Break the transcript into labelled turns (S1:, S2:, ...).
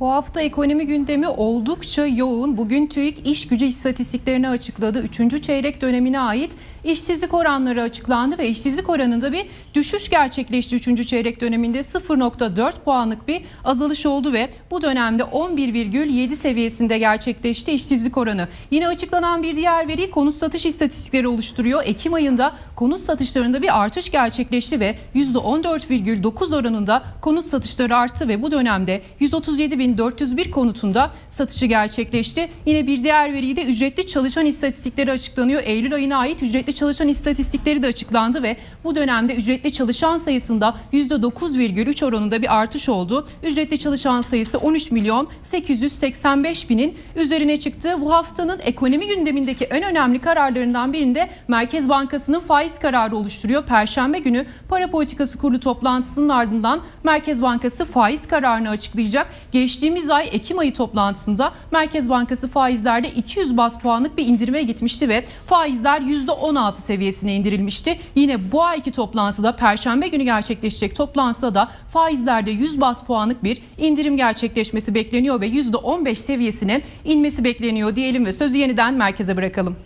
S1: Bu hafta ekonomi gündemi oldukça yoğun. Bugün TÜİK iş gücü istatistiklerini açıkladı. Üçüncü çeyrek dönemine ait işsizlik oranları açıklandı ve işsizlik oranında bir düşüş gerçekleşti. Üçüncü çeyrek döneminde 0.4 puanlık bir azalış oldu ve bu dönemde 11,7 seviyesinde gerçekleşti işsizlik oranı. Yine açıklanan bir diğer veri konut satış istatistikleri oluşturuyor. Ekim ayında konut satışlarında bir artış gerçekleşti ve %14,9 oranında konut satışları arttı ve bu dönemde 137.401 konutunda satışı gerçekleşti. Yine bir diğer veriyi de ücretli çalışan istatistikleri açıklanıyor. Eylül ayına ait ücretli çalışan istatistikleri de açıklandı ve bu dönemde ücretli çalışan sayısında %9,3 oranında bir artış oldu. Ücretli çalışan sayısı 13 milyon 885 binin üzerine çıktı. Bu haftanın ekonomi gündemindeki en önemli kararlarından birinde Merkez Bankası'nın faiz kararı oluşturuyor. Perşembe günü para politikası kurulu toplantısının ardından Merkez Bankası faiz kararını açıklayacak. Geçtiğimiz ay Ekim ayı toplantısında Merkez Bankası faizlerde 200 bas puanlık bir indirime gitmişti ve faizler %16 seviyesine indirilmişti. Yine bu ayki toplantıda Perşembe günü gerçekleşecek toplantıda da faizlerde 100 bas puanlık bir indirim gerçekleşmesi bekleniyor ve %15 seviyesine inmesi bekleniyor diyelim ve sözü yeniden merkeze bırakalım.